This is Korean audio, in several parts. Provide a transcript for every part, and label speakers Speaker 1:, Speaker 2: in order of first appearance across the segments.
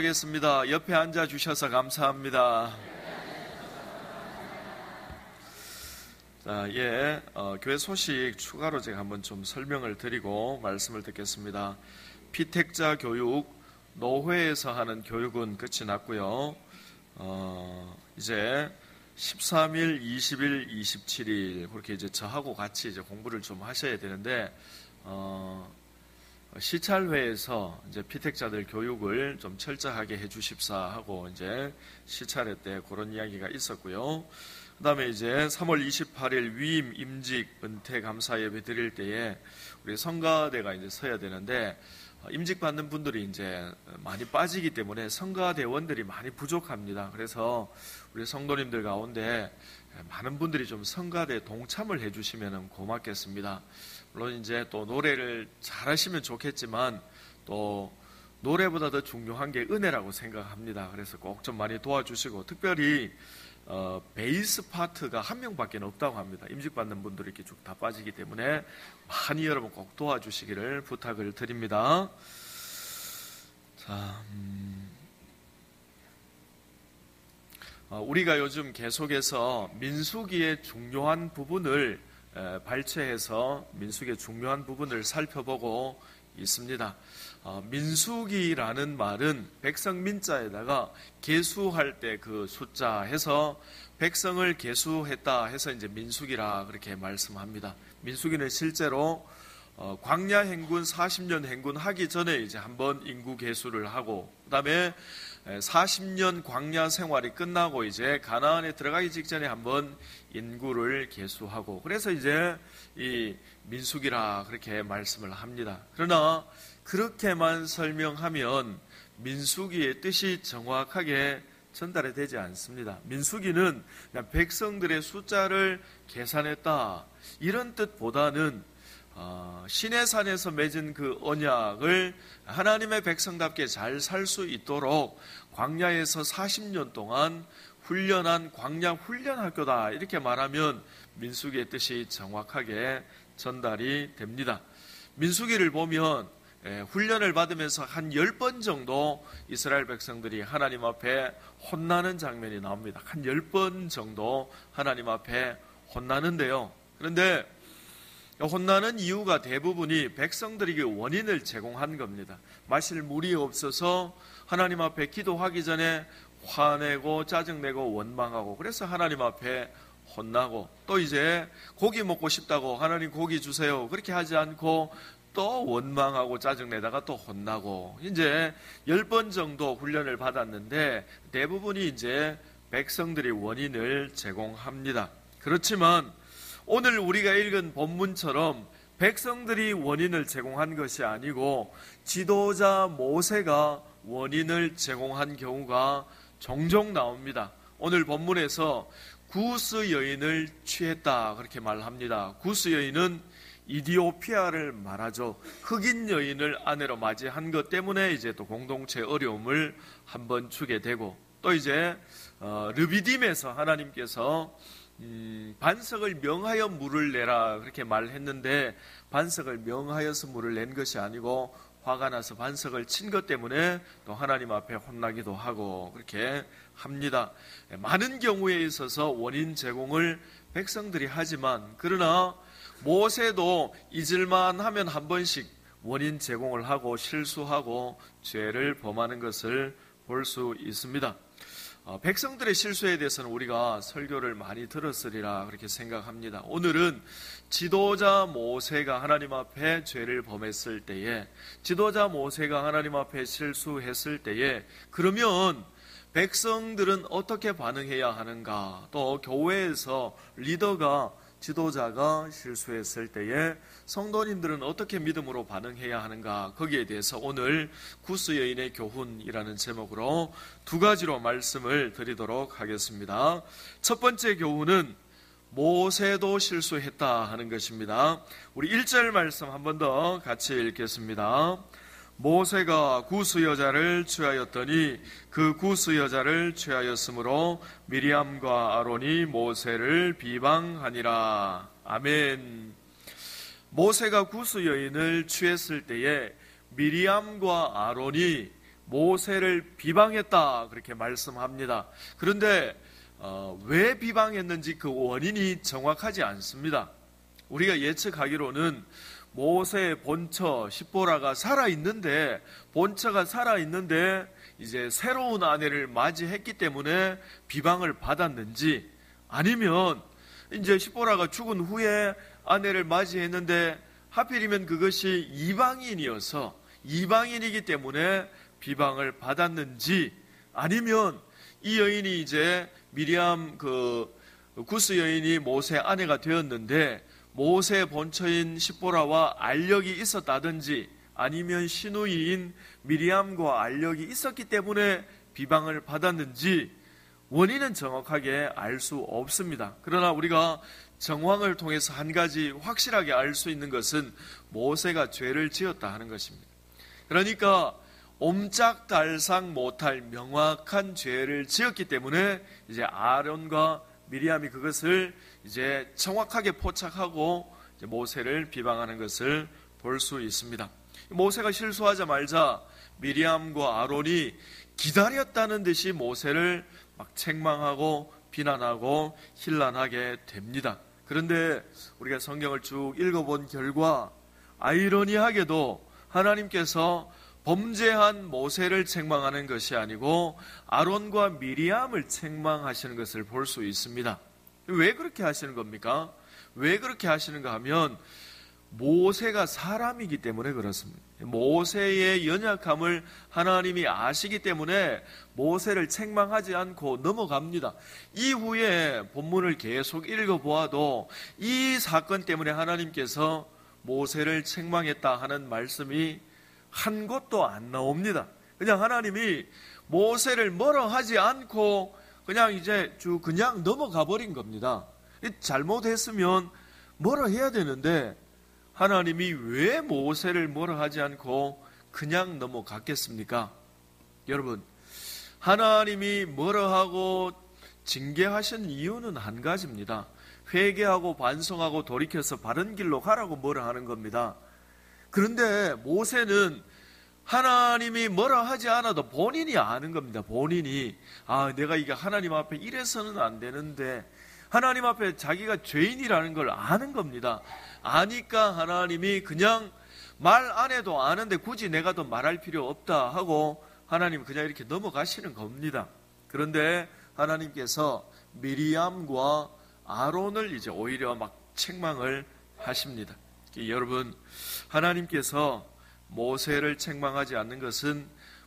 Speaker 1: 하겠습니다. 옆에 앉아 주셔서 감사합니다. 자, 예, 어, 교회 소식 추가로 제가 한번 좀 설명을 드리고 말씀을 듣겠습니다. 피택자 교육, 노회에서 하는 교육은 끝이 났고요. 어, 이제 13일, 20일, 27일 그렇게 이제 저하고 같이 이제 공부를 좀 하셔야 되는데 어, 시찰회에서 이제 피택자들 교육을 좀 철저하게 해주십사 하고 이제 시찰회 때 그런 이야기가 있었고요. 그 다음에 이제 3월 28일 위임 임직 은퇴 감사 예배 드릴 때에 우리 성가대가 이제 서야 되는데 어, 임직 받는 분들이 이제 많이 빠지기 때문에 성가대원들이 많이 부족합니다. 그래서 우리 성도님들 가운데 많은 분들이 좀 성가대 동참을 해주시면 고맙겠습니다. 물론 이제 또 노래를 잘하시면 좋겠지만 또 노래보다 더 중요한 게 은혜라고 생각합니다. 그래서 꼭 좀 많이 도와주시고 특별히 어, 베이스 파트가 한 명밖에 없다고 합니다. 임직받는 분들이 이렇게 쭉 다 빠지기 때문에 많이 여러분 꼭 도와주시기를 부탁을 드립니다. 자, 음, 어, 우리가 요즘 계속해서 민수기의 중요한 부분을 발췌해서 민숙의 중요한 부분을 살펴보고 있습니다. 어, 민숙이라는 말은 백성 민자에다가 개수할 때 그 숫자 해서 백성을 개수했다 해서 이제 민숙이라 그렇게 말씀합니다. 민숙이는 실제로 어, 광야 행군 40년 행군 하기 전에 이제 한번 인구 개수를 하고 그다음에 40년 광야 생활이 끝나고 이제 가나안에 들어가기 직전에 한번 인구를 개수하고 그래서 이제 이 민숙이라 그렇게 말씀을 합니다. 그러나 그렇게만 설명하면 민숙이의 뜻이 정확하게 전달이 되지 않습니다. 민숙이는 그냥 백성들의 숫자를 계산했다 이런 뜻보다는 어, 신의 산에서 맺은 그 언약을 하나님의 백성답게 잘 살 수 있도록 광야에서 40년 동안 훈련한 광야 훈련 학교다 이렇게 말하면 민수기의 뜻이 정확하게 전달이 됩니다. 민수기를 보면 예, 훈련을 받으면서 한 10번 정도 이스라엘 백성들이 하나님 앞에 혼나는 장면이 나옵니다. 한 10번 정도 하나님 앞에 혼나는데요. 그런데 혼나는 이유가 대부분이 백성들에게 원인을 제공한 겁니다. 마실 물이 없어서 하나님 앞에 기도하기 전에 화내고 짜증내고 원망하고 그래서 하나님 앞에 혼나고 또 이제 고기 먹고 싶다고 하나님 고기 주세요 그렇게 하지 않고 또 원망하고 짜증내다가 또 혼나고 이제 열 번 정도 훈련을 받았는데 대부분이 이제 백성들이 원인을 제공합니다. 그렇지만 오늘 우리가 읽은 본문처럼 백성들이 원인을 제공한 것이 아니고 지도자 모세가 원인을 제공한 경우가 종종 나옵니다. 오늘 본문에서 구스 여인을 취했다 그렇게 말합니다. 구스 여인은 이디오피아를 말하죠. 흑인 여인을 아내로 맞이한 것 때문에 이제 또 공동체 어려움을 한번 주게 되고 또 이제 어, 르비딤에서 하나님께서 음, 반석을 명하여 물을 내라 그렇게 말했는데 반석을 명하여서 물을 낸 것이 아니고 화가 나서 반석을 친 것 때문에 또 하나님 앞에 혼나기도 하고 그렇게 합니다. 많은 경우에 있어서 원인 제공을 백성들이 하지만 그러나 모세도 잊을만 하면 한 번씩 원인 제공을 하고 실수하고 죄를 범하는 것을 볼 수 있습니다. 어, 백성들의 실수에 대해서는 우리가 설교를 많이 들었으리라 그렇게 생각합니다. 오늘은 지도자 모세가 하나님 앞에 죄를 범했을 때에 지도자 모세가 하나님 앞에 실수했을 때에 그러면 백성들은 어떻게 반응해야 하는가? 또 교회에서 리더가 지도자가 실수했을 때에 성도님들은 어떻게 믿음으로 반응해야 하는가 거기에 대해서 오늘 구스 여인의 교훈이라는 제목으로 두 가지로 말씀을 드리도록 하겠습니다. 첫 번째 교훈은 모세도 실수했다 하는 것입니다. 우리 1절 말씀 한 번 더 같이 읽겠습니다. 모세가 구스 여자를 취하였더니 그 구스 여자를 취하였으므로 미리암과 아론이 모세를 비방하니라. 아멘. 모세가 구스 여인을 취했을 때에 미리암과 아론이 모세를 비방했다 그렇게 말씀합니다. 그런데 어, 왜 비방했는지 그 원인이 정확하지 않습니다. 우리가 예측하기로는 모세의 본처 십보라가 살아 있는데 본처가 살아 있는데 이제 새로운 아내를 맞이했기 때문에 비방을 받았는지 아니면 이제 십보라가 죽은 후에 아내를 맞이했는데 하필이면 그것이 이방인이어서 이방인이기 때문에 비방을 받았는지 아니면 이 여인이 이제 미리암 그 구스 여인이 모세 아내가 되었는데 모세 본처인 십보라와 알력이 있었다든지 아니면 신우이인 미리암과 알력이 있었기 때문에 비방을 받았는지 원인은 정확하게 알 수 없습니다. 그러나 우리가 정황을 통해서 한 가지 확실하게 알 수 있는 것은 모세가 죄를 지었다 하는 것입니다. 그러니까 옴짝달싹 못할 명확한 죄를 지었기 때문에 이제 아론과 미리암이 그것을 이제 정확하게 포착하고 모세를 비방하는 것을 볼 수 있습니다. 모세가 실수하자 말자 미리암과 아론이 기다렸다는 듯이 모세를 막 책망하고 비난하고 힐난하게 됩니다. 그런데 우리가 성경을 쭉 읽어본 결과 아이러니하게도 하나님께서 범죄한 모세를 책망하는 것이 아니고 아론과 미리암을 책망하시는 것을 볼 수 있습니다. 왜 그렇게 하시는 겁니까? 왜 그렇게 하시는가 하면 모세가 사람이기 때문에 그렇습니다. 모세의 연약함을 하나님이 아시기 때문에 모세를 책망하지 않고 넘어갑니다. 이후에 본문을 계속 읽어보아도 이 사건 때문에 하나님께서 모세를 책망했다 하는 말씀이 한 곳도 안 나옵니다. 그냥 하나님이 모세를 뭐라 하지 않고 그냥 이제 쭉 그냥 넘어가 버린 겁니다. 잘못했으면 뭐라 해야 되는데 하나님이 왜 모세를 뭐라 하지 않고 그냥 넘어갔겠습니까? 여러분, 하나님이 뭐라 하고 징계하신 이유는 한 가지입니다. 회개하고 반성하고 돌이켜서 바른 길로 가라고 뭐라 하는 겁니다. 그런데 모세는 하나님이 뭐라 하지 않아도 본인이 아는 겁니다. 본인이. 아, 내가 이게 하나님 앞에 이래서는 안 되는데, 하나님 앞에 자기가 죄인이라는 걸 아는 겁니다. 아니까 하나님이 그냥 말 안 해도 아는데 굳이 내가 더 말할 필요 없다 하고 하나님 그냥 이렇게 넘어가시는 겁니다. 그런데 하나님께서 미리암과 아론을 이제 오히려 막 책망을 하십니다. 여러분, 하나님께서 모세를 책망하지 않는 것은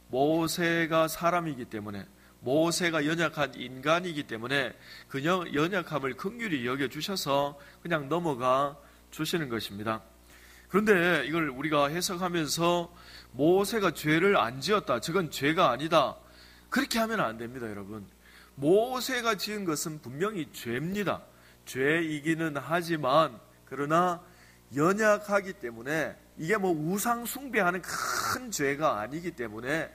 Speaker 1: 모세가 사람이기 때문에 모세가 연약한 인간이기 때문에 그 연약함을 긍휼히 여겨 주셔서 그냥 넘어가 주시는 것입니다. 그런데 이걸 우리가 해석하면서 모세가 죄를 안 지었다. 저건 죄가 아니다. 그렇게 하면 안 됩니다, 여러분. 모세가 지은 것은 분명히 죄입니다. 죄이기는 하지만 그러나 연약하기 때문에 이게 뭐 우상 숭배하는 큰 죄가 아니기 때문에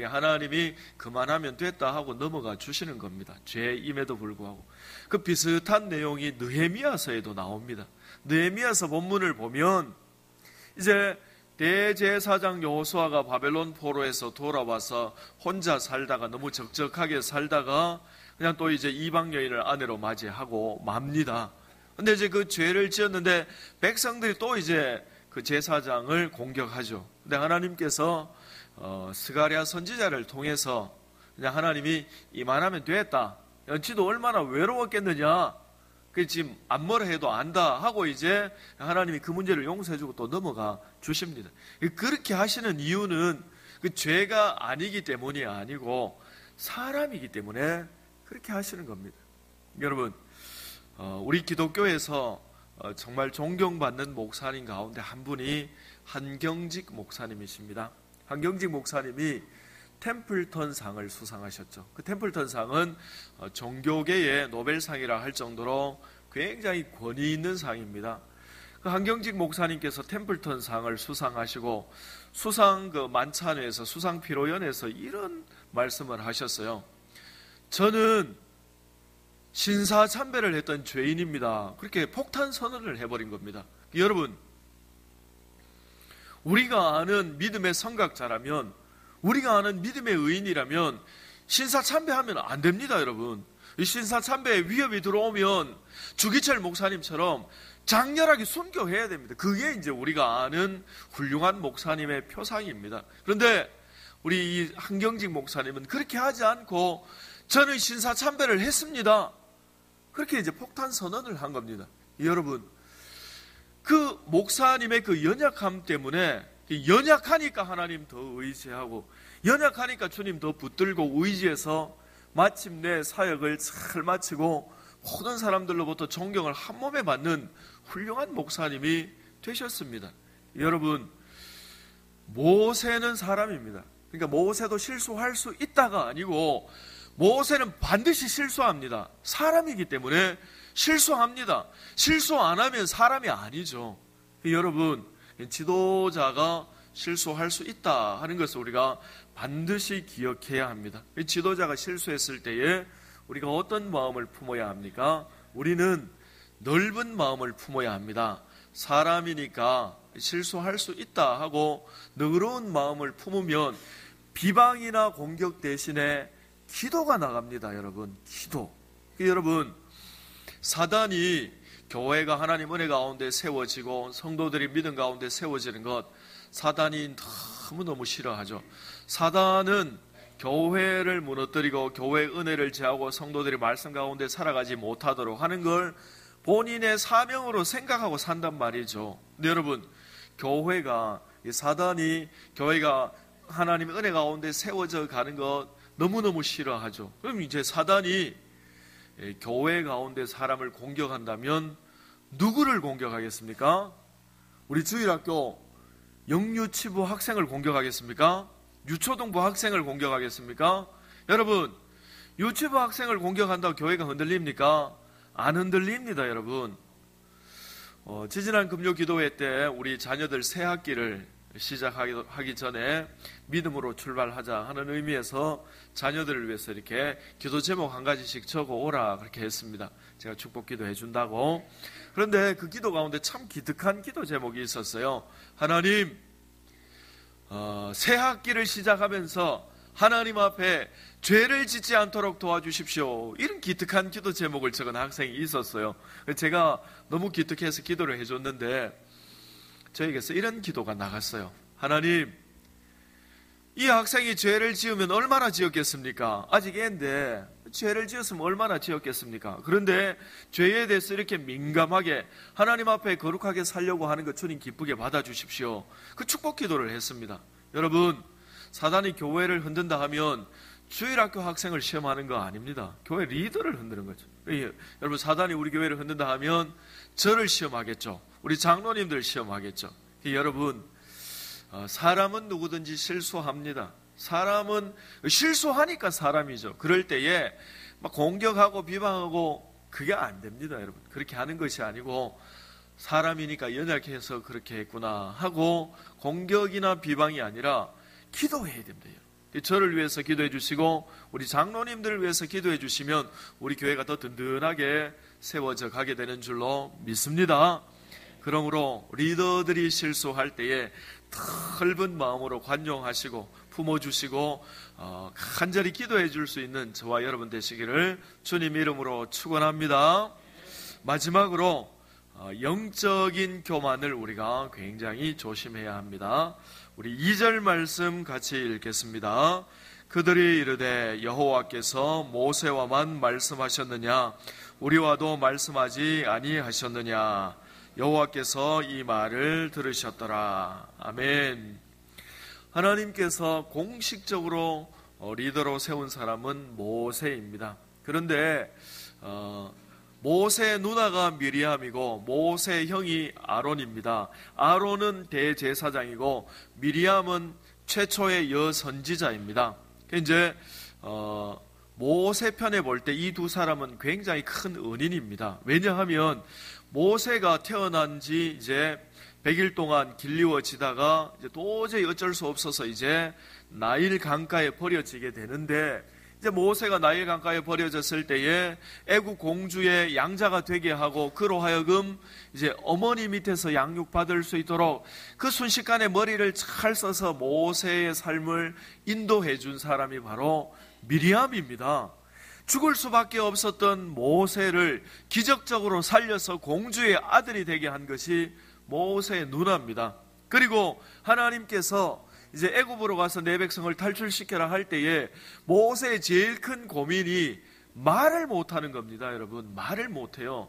Speaker 1: 하나님이 그만하면 됐다 하고 넘어가 주시는 겁니다. 죄임에도 불구하고 그 비슷한 내용이 느헤미야서에도 나옵니다. 느헤미야서 본문을 보면 이제 대제사장 여호수아가 바벨론 포로에서 돌아와서 혼자 살다가 너무 적적하게 살다가 그냥 또 이제 이방 여인을 아내로 맞이하고 맙니다. 근데 이제 그 죄를 지었는데 백성들이 또 이제 그 제사장을 공격하죠. 근데 하나님께서 어, 스가랴 선지자를 통해서 그냥 하나님이 이만하면 됐다. 연치도 얼마나 외로웠겠느냐. 그 지금 안 뭐라 해도 안다 하고 이제 하나님이 그 문제를 용서해주고 또 넘어가 주십니다. 그렇게 하시는 이유는 그 죄가 아니기 때문이 아니고 사람이기 때문에 그렇게 하시는 겁니다. 여러분, 어, 우리 기독교에서 어, 정말 존경받는 목사님 가운데 한 분이 한경직 목사님이십니다. 한경직 목사님이 템플턴 상을 수상하셨죠. 그 템플턴 상은 어, 종교계의 노벨상이라 할 정도로 굉장히 권위 있는 상입니다. 그 한경직 목사님께서 템플턴 상을 수상하시고 수상 그 만찬회에서 수상 피로연에서 이런 말씀을 하셨어요. 저는 신사 참배를 했던 죄인입니다. 그렇게 폭탄 선언을 해버린 겁니다. 여러분, 우리가 아는 믿음의 성각자라면 우리가 아는 믿음의 의인이라면 신사 참배하면 안 됩니다, 여러분. 이 신사 참배에 위협이 들어오면 주기철 목사님처럼 장렬하게 순교해야 됩니다. 그게 이제 우리가 아는 훌륭한 목사님의 표상입니다. 그런데 우리 이 한경직 목사님은 그렇게 하지 않고 저는 신사 참배를 했습니다. 그렇게 이제 폭탄 선언을 한 겁니다. 여러분, 그 목사님의 그 연약함 때문에 연약하니까 하나님 더 의지하고 연약하니까 주님 더 붙들고 의지해서 마침내 사역을 잘 마치고 모든 사람들로부터 존경을 한 몸에 받는 훌륭한 목사님이 되셨습니다. 여러분, 모세는 사람입니다. 그러니까 모세도 실수할 수 있다가 아니고 모세는 반드시 실수합니다. 사람이기 때문에 실수합니다. 실수 안 하면 사람이 아니죠. 여러분, 지도자가 실수할 수 있다 하는 것을 우리가 반드시 기억해야 합니다. 지도자가 실수했을 때에 우리가 어떤 마음을 품어야 합니까? 우리는 넓은 마음을 품어야 합니다. 사람이니까 실수할 수 있다 하고 너그러운 마음을 품으면 비방이나 공격 대신에 기도가 나갑니다, 여러분. 기도. 여러분, 사단이 교회가 하나님 은혜 가운데 세워지고 성도들이 믿음 가운데 세워지는 것 사단이 너무너무 싫어하죠. 사단은 교회를 무너뜨리고 교회 은혜를 제하고 성도들이 말씀 가운데 살아가지 못하도록 하는 걸 본인의 사명으로 생각하고 산단 말이죠. 근데 여러분, 교회가 사단이 교회가 하나님의 은혜 가운데 세워져 가는 것 너무너무 싫어하죠. 그럼 이제 사단이 교회 가운데 사람을 공격한다면 누구를 공격하겠습니까? 우리 주일학교 영유치부 학생을 공격하겠습니까? 유초등부 학생을 공격하겠습니까? 여러분, 유치부 학생을 공격한다고 교회가 흔들립니까? 안 흔들립니다, 여러분. 어, 지지난 금요 기도회 때 우리 자녀들 새 학기를 시작하기 전에 믿음으로 출발하자 하는 의미에서 자녀들을 위해서 이렇게 기도 제목 한 가지씩 적어 오라 그렇게 했습니다. 제가 축복 기도 해 준다고. 그런데 그 기도 가운데 참 기특한 기도 제목이 있었어요. 하나님, 어, 새 학기를 시작하면서 하나님 앞에 죄를 짓지 않도록 도와주십시오. 이런 기특한 기도 제목을 적은 학생이 있었어요. 제가 너무 기특해서 기도를 해줬는데 저에게서 이런 기도가 나갔어요. 하나님, 이 학생이 죄를 지으면 얼마나 지었겠습니까? 아직 애인데 죄를 지었으면 얼마나 지었겠습니까? 그런데 죄에 대해서 이렇게 민감하게 하나님 앞에 거룩하게 살려고 하는 것 주님 기쁘게 받아주십시오. 그 축복 기도를 했습니다. 여러분, 사단이 교회를 흔든다 하면 주일학교 학생을 시험하는 거 아닙니다. 교회 리더를 흔드는 거죠. 예, 여러분, 사단이 우리 교회를 흔든다 하면 저를 시험하겠죠. 우리 장로님들 시험하겠죠. 여러분, 어, 사람은 누구든지 실수합니다. 사람은 실수하니까 사람이죠. 그럴 때에 막 공격하고 비방하고 그게 안 됩니다, 여러분. 그렇게 하는 것이 아니고 사람이니까 연약해서 그렇게 했구나 하고 공격이나 비방이 아니라 기도해야 됩니다. 저를 위해서 기도해 주시고 우리 장로님들을 위해서 기도해 주시면 우리 교회가 더 든든하게 세워져 가게 되는 줄로 믿습니다. 그러므로 리더들이 실수할 때에 넓은 마음으로 관용하시고 품어주시고 어, 간절히 기도해 줄 수 있는 저와 여러분 되시기를 주님 이름으로 축원합니다. 마지막으로 어, 영적인 교만을 우리가 굉장히 조심해야 합니다. 우리 2절 말씀 같이 읽겠습니다. 그들이 이르되 여호와께서 모세와만 말씀하셨느냐 우리와도 말씀하지 아니하셨느냐 여호와께서 이 말을 들으셨더라. 아멘. 하나님께서 공식적으로 어, 리더로 세운 사람은 모세입니다. 그런데 어, 모세 누나가 미리암이고 모세 형이 아론입니다. 아론은 대제사장이고 미리암은 최초의 여선지자입니다. 이제 어, 모세 편에 볼 때 이 두 사람은 굉장히 큰 은인입니다. 왜냐하면 모세가 태어난 지 이제 100일 동안 길리워지다가 이제 도저히 어쩔 수 없어서 이제 나일 강가에 버려지게 되는데 이제 모세가 나일 강가에 버려졌을 때에 애국 공주의 양자가 되게 하고 그로 하여금 이제 어머니 밑에서 양육 받을 수 있도록 그 순식간에 머리를 잘 써서 모세의 삶을 인도해 준 사람이 바로 미리암입니다. 죽을 수밖에 없었던 모세를 기적적으로 살려서 공주의 아들이 되게 한 것이 모세의 누나입니다. 그리고 하나님께서 이제 애굽으로 가서 내 백성을 탈출시켜라 할 때에 모세의 제일 큰 고민이 말을 못하는 겁니다, 여러분. 말을 못해요.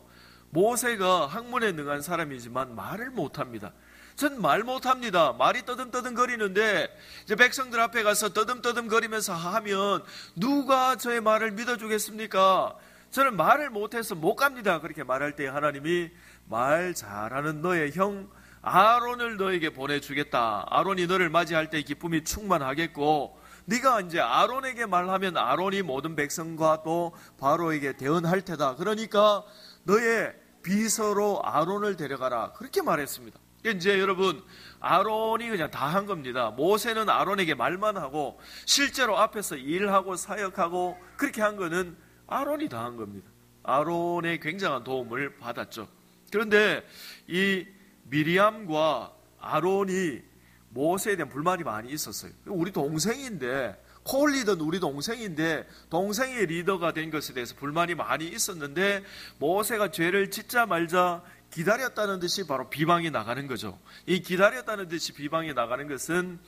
Speaker 1: 모세가 학문에 능한 사람이지만 말을 못합니다. 전 말 못합니다. 말이 떠듬떠듬 거리는데 이제 백성들 앞에 가서 떠듬떠듬 거리면서 하면 누가 저의 말을 믿어주겠습니까? 저는 말을 못해서 못 갑니다. 그렇게 말할 때 하나님이 말 잘하는 너의 형 아론을 너에게 보내주겠다. 아론이 너를 맞이할 때 기쁨이 충만하겠고 네가 이제 아론에게 말하면 아론이 모든 백성과 또 바로에게 대언할 테다. 그러니까 너의 비서로 아론을 데려가라. 그렇게 말했습니다. 이제 여러분 아론이 그냥 다 한 겁니다. 모세는 아론에게 말만 하고 실제로 앞에서 일하고 사역하고 그렇게 한 거는 아론이 다 한 겁니다. 아론의 굉장한 도움을 받았죠. 그런데 이 미리암과 아론이 모세에 대한 불만이 많이 있었어요. 우리 동생인데 콜리든 우리 동생인데 동생이 리더가 된 것에 대해서 불만이 많이 있었는데 모세가 죄를 짓자 말자 기다렸다는 듯이 바로 비방이 나가는 거죠. 이 기다렸다는 듯이 비방이 나가는 것은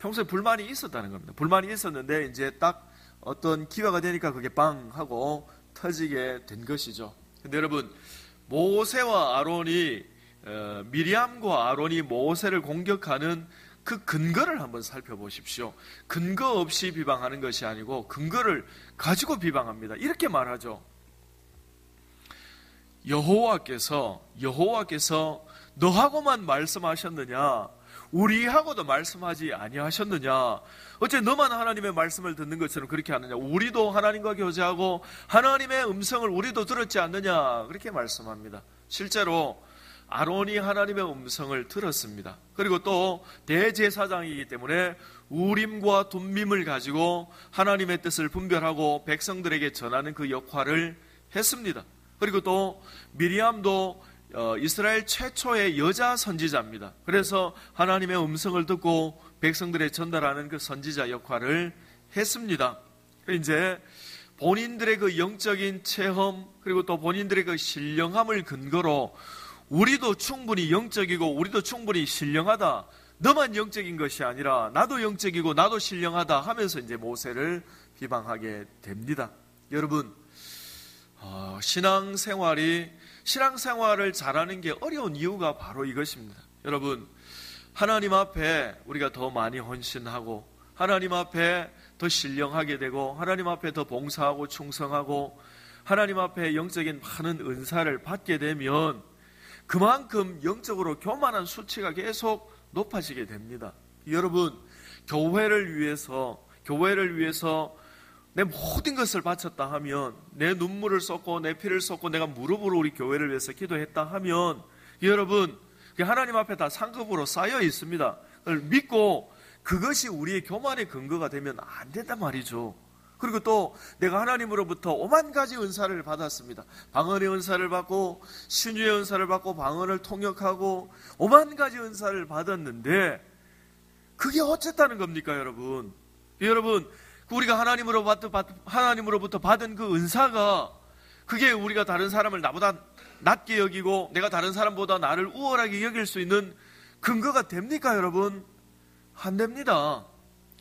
Speaker 1: 평소에 불만이 있었다는 겁니다. 불만이 있었는데 이제 딱 어떤 기회가 되니까 그게 빵 하고 터지게 된 것이죠. 근데 여러분 모세와 아론이 어, 미리암과 아론이 모세를 공격하는 그 근거를 한번 살펴보십시오. 근거 없이 비방하는 것이 아니고 근거를 가지고 비방합니다. 이렇게 말하죠. 여호와께서 여호와께서 너하고만 말씀하셨느냐? 우리하고도 말씀하지 아니하셨느냐? 어째 너만 하나님의 말씀을 듣는 것처럼 그렇게 하느냐? 우리도 하나님과 교제하고 하나님의 음성을 우리도 들었지 않느냐? 그렇게 말씀합니다. 실제로 아론이 하나님의 음성을 들었습니다. 그리고 또 대제사장이기 때문에 우림과 둠밈을 가지고 하나님의 뜻을 분별하고 백성들에게 전하는 그 역할을 했습니다. 그리고 또 미리암도 어, 이스라엘 최초의 여자 선지자입니다. 그래서 하나님의 음성을 듣고 백성들에 전달하는 그 선지자 역할을 했습니다. 이제 본인들의 그 영적인 체험 그리고 또 본인들의 그 신령함을 근거로 우리도 충분히 영적이고 우리도 충분히 신령하다. 너만 영적인 것이 아니라 나도 영적이고 나도 신령하다 하면서 이제 모세를 비방하게 됩니다. 여러분, 어, 신앙생활이 신앙생활을 잘하는 게 어려운 이유가 바로 이것입니다. 여러분, 하나님 앞에 우리가 더 많이 헌신하고 하나님 앞에 더 신령하게 되고 하나님 앞에 더 봉사하고 충성하고 하나님 앞에 영적인 많은 은사를 받게 되면 그만큼 영적으로 교만한 수치가 계속 높아지게 됩니다. 여러분, 교회를 위해서, 교회를 위해서 내 모든 것을 바쳤다 하면, 내 눈물을 쏟고, 내 피를 쏟고, 내가 무릎으로 우리 교회를 위해서 기도했다 하면, 여러분, 하나님 앞에 다 상급으로 쌓여 있습니다. 믿고 그것이 우리의 교만의 근거가 되면 안 된단 말이죠. 그리고 또 내가 하나님으로부터 오만 가지 은사를 받았습니다. 방언의 은사를 받고 신유의 은사를 받고 방언을 통역하고 오만 가지 은사를 받았는데 그게 어쨌다는 겁니까, 여러분? 여러분, 우리가 하나님으로부터, 하나님으로부터 받은 그 은사가 그게 우리가 다른 사람을 나보다 낮게 여기고 내가 다른 사람보다 나를 우월하게 여길 수 있는 근거가 됩니까, 여러분? 안 됩니다.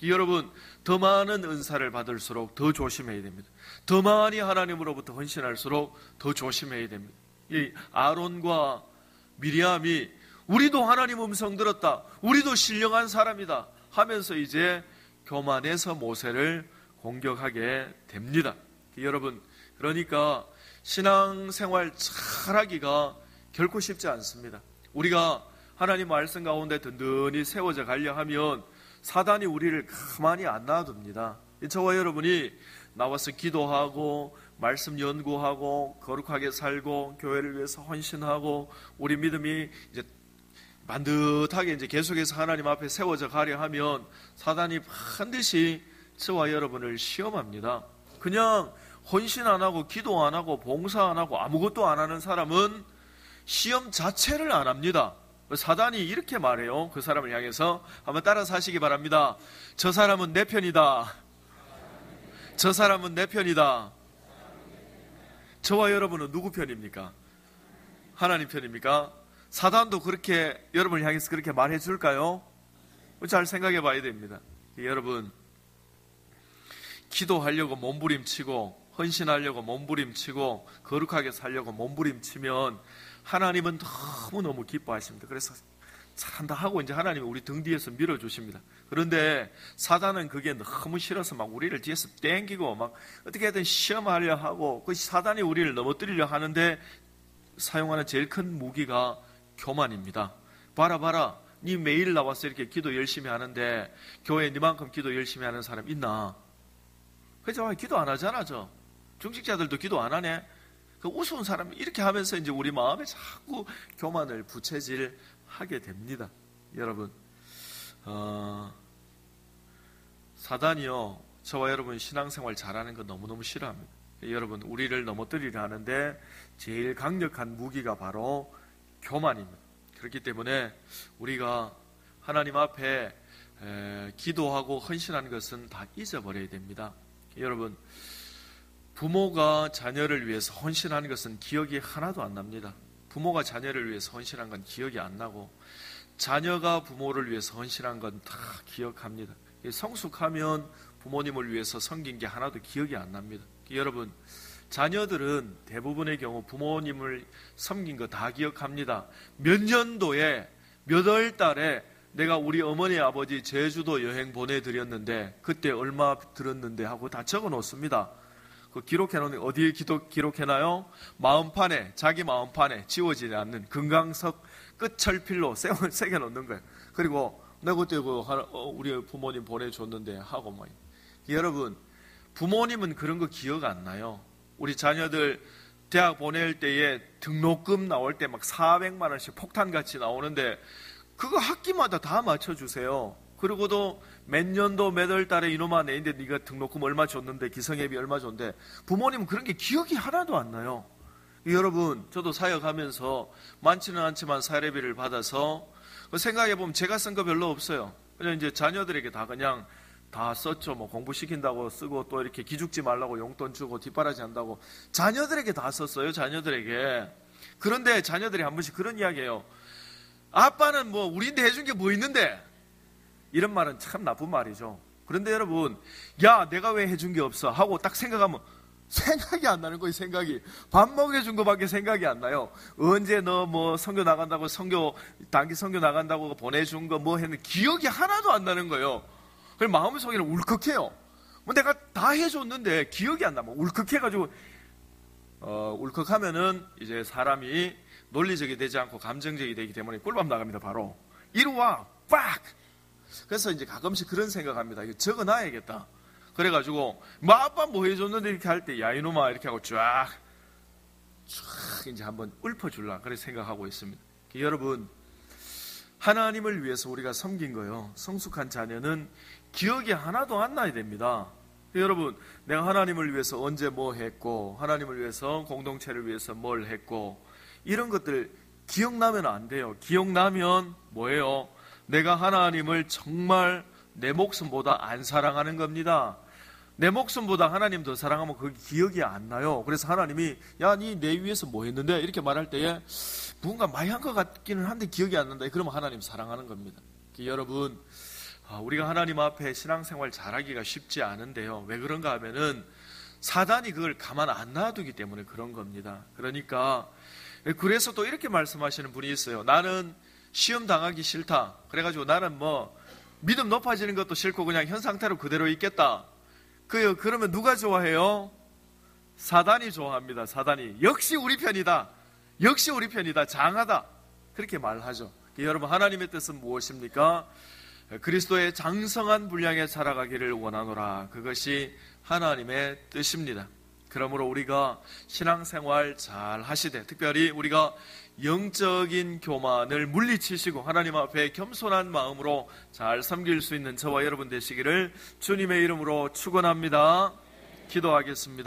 Speaker 1: 여러분, 더 많은 은사를 받을수록 더 조심해야 됩니다. 더 많이 하나님으로부터 헌신할수록 더 조심해야 됩니다. 이 아론과 미리암이 우리도 하나님 음성 들었다. 우리도 신령한 사람이다. 하면서 이제 교만해서 모세를 공격하게 됩니다. 여러분, 그러니까 신앙생활 잘하기가 결코 쉽지 않습니다. 우리가 하나님 말씀 가운데 든든히 세워져 가려 하면 사단이 우리를 가만히 안 놔둡니다. 저와 여러분이 나와서 기도하고 말씀 연구하고 거룩하게 살고 교회를 위해서 헌신하고 우리 믿음이 이제 반듯하게 이제 계속해서 하나님 앞에 세워져 가려 하면 사단이 반드시 저와 여러분을 시험합니다. 그냥 헌신 안 하고 기도 안 하고 봉사 안 하고 아무것도 안 하는 사람은 시험 자체를 안 합니다. 사단이 이렇게 말해요. 그 사람을 향해서 한번 따라서 하시기 바랍니다. 저 사람은 내 편이다. 저 사람은 내 편이다. 저와 여러분은 누구 편입니까? 하나님 편입니까? 사단도 그렇게 여러분을 향해서 그렇게 말해 줄까요? 잘 생각해 봐야 됩니다. 여러분, 기도하려고 몸부림치고 헌신하려고 몸부림치고 거룩하게 살려고 몸부림치면 하나님은 너무너무 기뻐하십니다. 그래서 잘한다 하고 이제 하나님이 우리 등 뒤에서 밀어주십니다. 그런데 사단은 그게 너무 싫어서 막 우리를 뒤에서 땡기고 막 어떻게든 시험하려 하고 그 사단이 우리를 넘어뜨리려 하는데 사용하는 제일 큰 무기가 교만입니다. 봐라 봐라. 니 매일 나와서 이렇게 기도 열심히 하는데 교회 니만큼 기도 열심히 하는 사람 있나? 그죠? 기도 안 하잖아, 저. 중직자들도 기도 안 하네. 그 우스운 사람 이렇게 하면서 이제 우리 마음에 자꾸 교만을 부채질 하게 됩니다. 여러분, 어, 사단이요. 저와 여러분 신앙생활 잘하는 거 너무너무 싫어합니다. 여러분, 우리를 넘어뜨리려 하는데 제일 강력한 무기가 바로 교만입니다. 그렇기 때문에 우리가 하나님 앞에 기도하고 헌신하는 것은 다 잊어버려야 됩니다. 여러분, 부모가 자녀를 위해서 헌신하는 것은 기억이 하나도 안 납니다. 부모가 자녀를 위해서 헌신한 건 기억이 안 나고, 자녀가 부모를 위해서 헌신한 건 다 기억합니다. 성숙하면 부모님을 위해서 섬긴 게 하나도 기억이 안 납니다. 여러분, 자녀들은 대부분의 경우 부모님을 섬긴 거 다 기억합니다. 몇 년도에 몇 월 달에 내가 우리 어머니 아버지 제주도 여행 보내드렸는데 그때 얼마 들었는데 하고 다 적어 놓습니다. 그 기록해 놓는 어디에 기도, 기록해놔요? 마음판에 자기 마음판에 지워지지 않는 금강석 끝철필로 새겨 놓는 거예요. 그리고 내가 그때 그 어, 우리 부모님 보내줬는데 하고 뭐 여러분 부모님은 그런 거 기억 안 나요. 우리 자녀들 대학 보낼 때에 등록금 나올 때 막 400만 원씩 폭탄같이 나오는데 그거 학기마다 다 맞춰주세요. 그리고도 몇 년도 몇 월 달에 이놈아 내인데 네가 등록금 얼마 줬는데 기성예비 얼마 줬는데 부모님은 그런 게 기억이 하나도 안 나요. 여러분 저도 사역하면서 많지는 않지만 사례비를 받아서 그 생각해 보면 제가 쓴 거 별로 없어요. 그냥 이제 자녀들에게 다 그냥 다 썼죠. 뭐 공부 시킨다고 쓰고 또 이렇게 기죽지 말라고 용돈 주고 뒷바라지 한다고 자녀들에게 다 썼어요. 자녀들에게. 그런데 자녀들이 한 번씩 그런 이야기해요. 아빠는 뭐 우리한테 해준 게 뭐 있는데 이런 말은 참 나쁜 말이죠. 그런데 여러분, 야, 내가 왜 해준 게 없어? 하고 딱 생각하면 생각이 안 나는 거예요, 생각이. 밥 먹여준 거밖에 생각이 안 나요. 언제 너 뭐 성교 나간다고 성교, 단기 성교 나간다고 보내준 거 뭐 했는데 기억이 하나도 안 나는 거예요. 그래서 마음속에는 울컥해요. 뭐 내가 다 해줬는데 기억이 안 나면 울컥해가지고, 어, 울컥하면은 이제 사람이 논리적이 되지 않고 감정적이 되기 때문에 꿀밤 나갑니다, 바로. 이리 와, 빡! 그래서 이제 가끔씩 그런 생각합니다. 이거 적어놔야겠다. 그래가지고 뭐 아빠 뭐 해줬는데 이렇게 할 때 야 이놈아 이렇게 하고 쫙 쫙 이제 한번 읊어줄라 그래 생각하고 있습니다. 여러분 하나님을 위해서 우리가 섬긴 거요. 성숙한 자녀는 기억이 하나도 안 나야 됩니다. 여러분, 내가 하나님을 위해서 언제 뭐 했고, 하나님을 위해서 공동체를 위해서 뭘 했고, 이런 것들 기억나면 안 돼요. 기억나면 뭐예요? 내가 하나님을 정말 내 목숨보다 안 사랑하는 겁니다. 내 목숨보다 하나님 더 사랑하면 그게 기억이 안 나요. 그래서 하나님이 야, 니 내 위해서 뭐 했는데? 이렇게 말할 때에 뭔가 많이 한 것 같기는 한데 기억이 안 난다. 그러면 하나님 사랑하는 겁니다. 여러분, 아, 우리가 하나님 앞에 신앙생활 잘하기가 쉽지 않은데요. 왜 그런가 하면은 사단이 그걸 가만 안 놔두기 때문에 그런 겁니다. 그러니까 그래서 또 이렇게 말씀하시는 분이 있어요. 나는 시험 당하기 싫다. 그래가지고 나는 뭐 믿음 높아지는 것도 싫고 그냥 현 상태로 그대로 있겠다. 그 그러면 누가 좋아해요? 사단이 좋아합니다. 사단이 역시 우리 편이다. 역시 우리 편이다. 장하다. 그렇게 말하죠. 여러분 하나님의 뜻은 무엇입니까? 그리스도의 장성한 분량에 살아가기를 원하노라. 그것이 하나님의 뜻입니다. 그러므로 우리가 신앙생활 잘 하시되 특별히 우리가 영적인 교만을 물리치시고 하나님 앞에 겸손한 마음으로 잘 섬길 수 있는 저와 여러분 되시기를 주님의 이름으로 축원합니다. 기도하겠습니다.